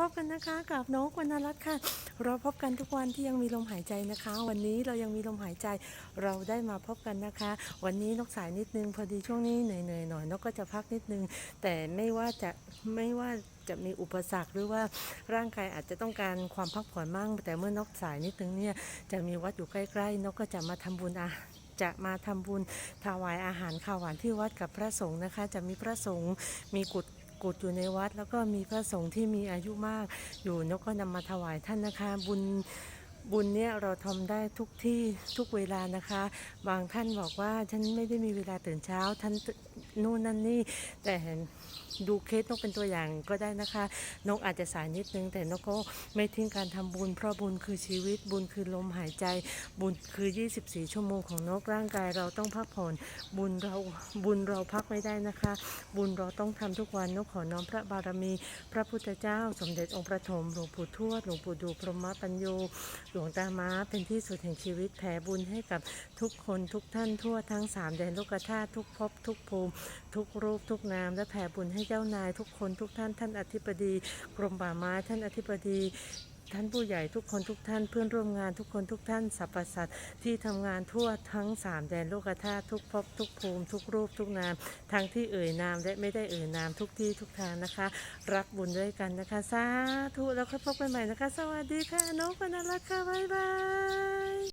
พบกันนะคะกับน้องวรรณรัตน์ค่ะ เราพบกันทุกวันที่ยังมีลมหายใจนะคะ วันนี้เรายังมีลมหายใจ เราได้มาพบกันนะคะ วันนี้นกสายนิดนึงพอดีช่วงนี้เหนื่อยๆหน่อยนกก็จะพักนิดนึง แต่ไม่ว่าจะไม่ว่าจะมีอุปสรรคหรือว่าร่างกายอาจจะต้องการความพักผ่อนมั่ง แต่เมื่อนกสายนิดนึงเนี่ยจะมีวัดอยู่ใกล้ๆ นกก็จะมาทำบุญอะจะมาทำบุญถวายอาหารข้าวหวานที่วัดกับพระสงฆ์นะคะ จะมีพระสงฆ์มีกุฏ กุฏอยู่ในวัด แล้วก็มีพระสงฆ์ที่มีอายุมากอยู่นกก็นำมาถวายท่านนะคะบุญบุญเนี่ยเราทำได้ทุกที่ทุกเวลานะคะ บางท่านบอกว่าฉันไม่ได้มีเวลาตื่นเช้าท่านนู่นนั่นนี่แต่ดูเคสนกเป็นตัวอย่างก็ได้นะคะ นกอาจจะสายนิดนึง แต่นกก็ไม่ทิ้งการทำบุญ เพราะบุญคือชีวิตบุญคือลมหายใจ บุญคือ 24 ชั่วโมงของนกร่างกายเราต้องพักผ่อน บุญเราบุญเราพักไม่ได้นะคะ บุญเราต้องทำทุกวันนกขอน้อมพระบารมี พระพุทธเจ้า สมเด็จองค์ประถมหลวงปู่ทวดหลวงปู่ดูพรหมปัญโยหลวงตาม้าเป็นที่สุดแห่งชีวิตแผ่บุญให้กับทุกคนทุกท่านทั่วทั้งสามแดนโลกธาตุทุกภพทุกภูมิ ทุกรูปทุกนามและแผ่บุญให้เจ้านายทุกคนทุกท่านท่านอธิบดี กรมป่าไม้ท่านอธิบดีท่านผู้ใหญ่ทุกคนทุกท่านเพื่อนร่วมงานทุกคนทุกท่านสรรพสัตว์ที่ทำงานทั่วทั้งสามแดนโลกธาตุทุกภพทุกภูมิ ทุกรูปทุกนาม ทั้งที่เอ่ยนามและไม่ได้เอ่ยนามทุกที่ทุกทางนะคะ รับบุญด้วยกันนะคะสาธุแล้วค่อยพบกันใหม่นะคะ สวัสดีค่ะนกพนันรักค่ะบ๊ายบาย